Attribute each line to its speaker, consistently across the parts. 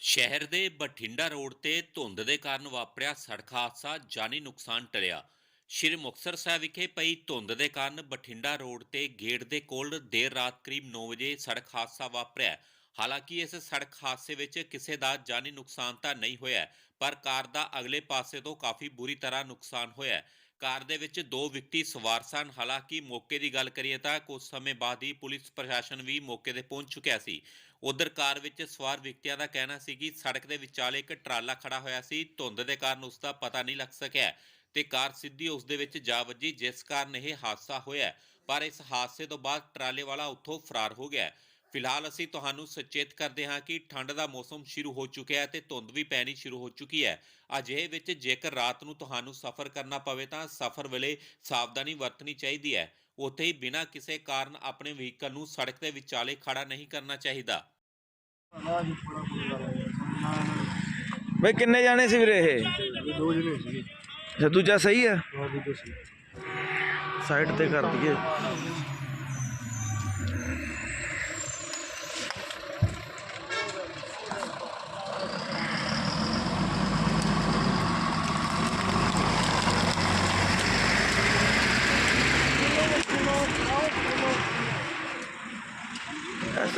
Speaker 1: ਸ਼ਹਿਰ ਦੇ ਬਠਿੰਡਾ ਰੋਡ ਤੇ ਧੁੰਦ ਦੇ ਕਾਰਨ ਵਾਪਰਿਆ ਸੜਕ ਹਾਦਸਾ, ਜਾਨੀ ਨੁਕਸਾਨ ਟਲਿਆ। ਸ਼੍ਰੀ ਮੁਕਤਸਰ ਸਾਹਿਬ ਵਿਖੇ ਪਈ ਧੁੰਦ ਦੇ ਕਾਰਨ ਬਠਿੰਡਾ ਰੋਡ ਤੇ ਗੇਟ ਦੇ ਕੋਲ ਦੇਰ ਰਾਤ ਕਰੀਬ 9 ਵਜੇ ਸੜਕ ਹਾਦਸਾ ਵਾਪਰਿਆ ਹਾਲਾਂਕਿ ਇਸ ਸੜਕ ਹਾਦਸੇ ਵਿੱਚ ਕਿਸੇ ਦਾ ਜਾਨੀ ਨੁਕਸਾਨ ਤਾਂ ਨਹੀਂ ਹੋਇਆ ਪਰ ਕਾਰ ਦਾ ਅਗਲੇ ਪਾਸੇ ਤੋਂ ਕਾਫੀ ਬੁਰੀ ਤਰ੍ਹਾਂ ਨੁਕਸਾਨ ਹੋਇਆ ਕਾਰ ਦੇ ਵਿੱਚ ਦੋ ਵਿਅਕਤੀ ਸਵਾਰ ਸਨ। ਹਾਲਾਂਕਿ ਮੌਕੇ ਦੀ ਗੱਲ ਕਰੀਏ ਤਾਂ ਕੁਝ ਸਮੇਂ ਬਾਅਦ ਹੀ ਪੁਲਿਸ ਪ੍ਰਸ਼ਾਸਨ ਵੀ ਮੌਕੇ ਤੇ ਪਹੁੰਚ ਚੁੱਕਿਆ ਸੀ। ਉਧਰ ਕਾਰ ਵਿੱਚ ਸਵਾਰ ਵਿਅਕਤੀਆਂ ਦਾ ਕਹਿਣਾ ਸੀ ਕਿ ਸੜਕ ਦੇ ਵਿਚਾਲੇ ਇੱਕ ਟਰਾਲਾ ਖੜਾ ਹੋਇਆ ਸੀ। ਧੁੰਦ ਦੇ ਕਾਰਨ ਉਸ ਦਾ ਪਤਾ ਨਹੀਂ ਲੱਗ ਸਕਿਆ ਤੇ ਕਾਰ ਸਿੱਧੀ ਉਸ ਦੇ ਵਿੱਚ ਜਾ ਵੱਜੀ, ਜਿਸ ਕਾਰਨ ਇਹ ਹਾਦਸਾ ਹੋਇਆ। ਪਰ ਇਸ ਹਾਦਸੇ ਤੋਂ ਬਾਅਦ ਟਰਾਲੇ ਵਾਲਾ ਉੱਥੋਂ ਫਰਾਰ ਹੋ ਗਿਆ। ਫਿਲਹਾਲ ਅਸੀਂ ਤੁਹਾਨੂੰ ਸੁਚੇਤ ਕਰਦੇ ਹਾਂ ਕਿ ਠੰਡ ਦਾ ਮੌਸਮ ਸ਼ੁਰੂ ਹੋ ਚੁੱਕਿਆ ਹੈ ਤੇ ਧੁੰਦ ਵੀ ਪੈਣੀ ਸ਼ੁਰੂ ਹੋ ਚੁੱਕੀ ਹੈ। ਅਜਿਹੇ ਵਿੱਚ ਜੇਕਰ ਰਾਤ ਨੂੰ ਤੁਹਾਨੂੰ ਸਫ਼ਰ ਕਰਨਾ ਪਵੇ ਤਾਂ ਸਫ਼ਰ ਵੇਲੇ ਸਾਵਧਾਨੀ ਵਰਤਣੀ ਚਾਹੀਦੀ ਹੈ। ਉੱਥੇ ਹੀ ਬਿਨਾਂ ਕਿਸੇ ਕਾਰਨ ਆਪਣੇ ਵਹੀਕਲ ਨੂੰ ਸੜਕ ਦੇ ਵਿਚਾਲੇ ਖੜਾ ਨਹੀਂ ਕਰਨਾ ਚਾਹੀਦਾ।
Speaker 2: ਬਈ ਕਿੰਨੇ ਜਾਣੇ ਸੀ ਵੀਰੇ ਇਹ?
Speaker 3: ਦੋ ਜਣੇ ਸੀਗੇ।
Speaker 2: ਅੱਛਾ ਦੂਜਾ ਸਹੀ ਹੈ? ਸਾਈਡ ਤੇ ਕਰ ਦਈਏ।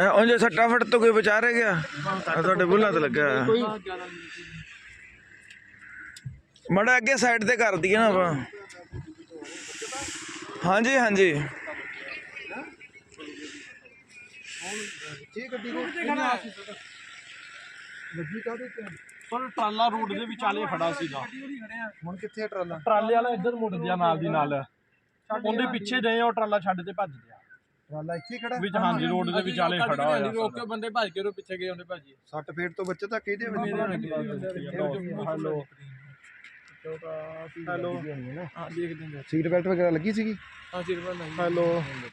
Speaker 2: ਐ ਉਂਝ ਸੱਟਾ ਫਟ ਤੋਂ ਕੋਈ ਬਚਾ ਰਹਿ ਗਿਆ? ਆ ਤੁਹਾਡੇ ਬੁੱਲਾਂ ਤੇ ਲੱਗਾ। ਮੜਾ ਅੱਗੇ ਸਾਈਡ ਤੇ ਕਰ ਦਈਏ ਨਾ ਆਪਾਂ। ਹਾਂਜੀ ਹਾਂਜੀ।
Speaker 3: ਪਰ ਟਰਾਲਾ ਰੋਡ ਦੇ ਵਿਚਾਲੇ ਖੜਾ ਸੀਗਾ। ਹੁਣ ਕਿੱਥੇ ਹੈ ਟਰਾਲਾ? ਟਰਾਲੇ ਵਾਲਾ ਇੱਧਰ ਮੁੜ ਗਿਆ ਨਾਲ ਦੀ ਨਾਲ। ਉਹਦੇ ਪਿੱਛੇ ਗਏ ਉਹ ਟਰਾਲਾ ਛੱਡ ਤੇ ਭੱਜ ਗਿਆ। ਟਰਾਲਾ ਇੱਥੇ ਖੜਾ। ਵਿੱਚ ਹਾਂਜੀ ਰੋਡ ਦੇ ਵਿਚਾਲੇ ਖੜਾ ਹੋਇਆ ਰੋਕ ਕੇ ਬੰਦੇ ਭੱਜ ਕੇ ਉਹ ਪਿੱਛੇ ਗਏ ਉਹਨੇ ਭੱਜੀ।
Speaker 4: ਸੱਟ ਫੇਟ ਤੋਂ ਬੱਚੇ ਤਾਂ ਕਿਹਦੇ
Speaker 3: ਹੈਲੋ ਹੈਲੋ। ਹਾਂ ਦੇਖਦੇ ਹਾਂ।
Speaker 4: ਸੀਟ ਬੈਲਟ ਵਗੈਰਾ ਲੱਗੀ ਸੀਗੀ?
Speaker 3: ਹਾਂ ਨਹੀਂ
Speaker 4: ਹੈਲੋ।